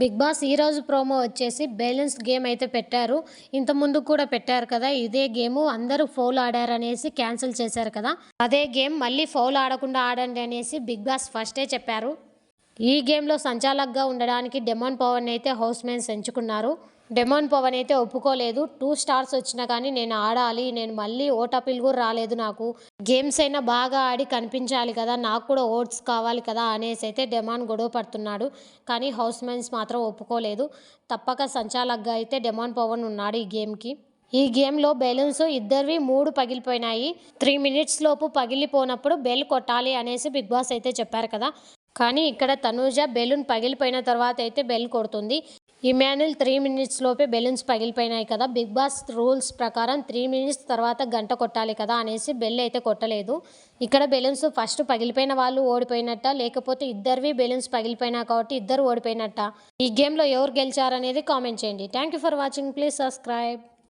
Big boss ఈ రోజు promo వచ్చేసి బ్యాలెన్స్ గేమ్ అయితే పెట్టారు. ఇంత ముందు కూడా పెట్టారు కదా ఇదే గేమ్ అందరూ ఫౌల్ ఆడారు అనేసి క్యాన్సిల్ చేశారు కదా. అదే గేమ్ మళ్ళీ ఫౌల్ ఆడకుండా ఆడండి అనేసి బిగ్ బాస్ ఫస్టే చెప్పారు. ఈ గేమ్లో సంచాలక్గా ఉండడానికి డెమాన్ పవన్ అయితే హౌస్ మ్యాన్స్ ఎంచుకున్నారు. డెమాన్ పవన్ అయితే ఒప్పుకోలేదు. టూ స్టార్స్ వచ్చినా కానీ నేను ఆడాలి నేను మళ్ళీ ఓట్ అప్పీల్ కూడా రాలేదు నాకు. గేమ్స్ అయినా బాగా ఆడి కనిపించాలి కదా నాకు కూడా ఓట్స్ కావాలి కదా అనేసి అయితే డెమాన్ గొడవ పడుతున్నాడు. కానీ హౌస్ మ్యాన్స్ మాత్రం ఒప్పుకోలేదు. తప్పక సంచాలక్గా అయితే డెమాన్ పవన్ ఉన్నాడు ఈ గేమ్కి. ఈ గేమ్లో బెలూన్స్ ఇద్దరివి మూడు పగిలిపోయినాయి. త్రీ మినిట్స్ లోపు పగిలిపోనప్పుడు బెల్ కొట్టాలి అనేసి బిగ్ బాస్ అయితే చెప్పారు కదా. కానీ ఇక్కడ తనూజ బెలూన్ పగిలిపోయిన తర్వాత అయితే బెల్ కొడుతుంది. ఇమాన్యుల్ త్రీ మినిట్స్ లోపే బెలూన్స్ పగిలిపోయినాయి కదా. బిగ్ బాస్ రూల్స్ ప్రకారం త్రీ మినిట్స్ తర్వాత గంట కొట్టాలి కదా అనేసి బెల్ అయితే కొట్టలేదు. ఇక్కడ బెలూన్స్ ఫస్ట్ పగిలిపోయిన వాళ్ళు ఓడిపోయినట్ట లేకపోతే ఇద్దరివి బెలూన్స్ పగిలిపోయినా కాబట్టి ఇద్దరు ఓడిపోయినట్ట. ఈ గేమ్లో ఎవరు గెలిచారనేది కామెంట్ చేయండి. Thank you for watching. Please subscribe.